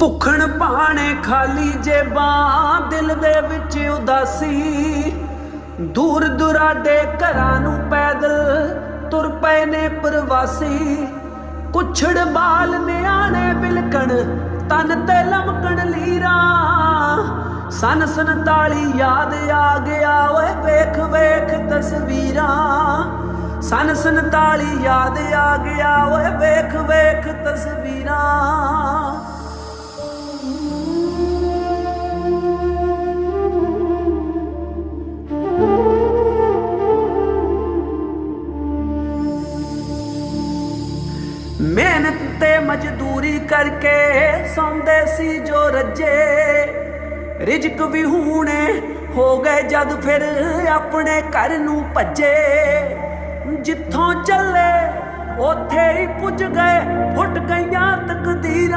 ਭੁੱਖਣ ਭਾਣੇ ਖਾਲੀ ਜੇਬਾਂ, ਦਿਲ ਦੇ ਵਿੱਚ ਉਦਾਸੀ। ਦੂਰ ਦੁਰਾਡੇ ਘਰਾਂ ਨੂੰ ਪੈਦਲ ਤੁਰ ਪਏ ਨੇ ਪ੍ਰਵਾਸੀ। ਕੁਛੜ ਬਾਲ ਨਿਆਣੇ ਬਿਲਕਣ, ਤਨ ਤੇ ਲਮਕਣ ਲੀਰਾਂ। ਸਨ 47 ਯਾਦ ਆ ਗਿਆ ਓਏ, ਵੇਖ ਵੇਖ ਤਸਵੀਰਾਂ। ਸਨ 47 ਯਾਦ ਆ ਗਿਆ ਓਏ, ਵੇਖ ਵੇਖ ਮਿਹਨਤ ਤੇ ਮਜ਼ਦੂਰੀ ਕਰਕੇ ਸੌਂਦੇ ਸੀ ਜੋ ਰੱਜੇ। ਰਿਜਕ ਵੀ ਹੂਣੇ ਹੋ ਗਏ ਜਦ ਫਿਰ ਆਪਣੇ ਘਰ ਨੂੰ ਭੱਜੇ। ਜਿੱਥੋਂ ਚੱਲੇ, ਉੱਥੇ ਹੀ ਪੁੱਜ ਗਏ, ਫੁੱਟ ਗਈਆਂ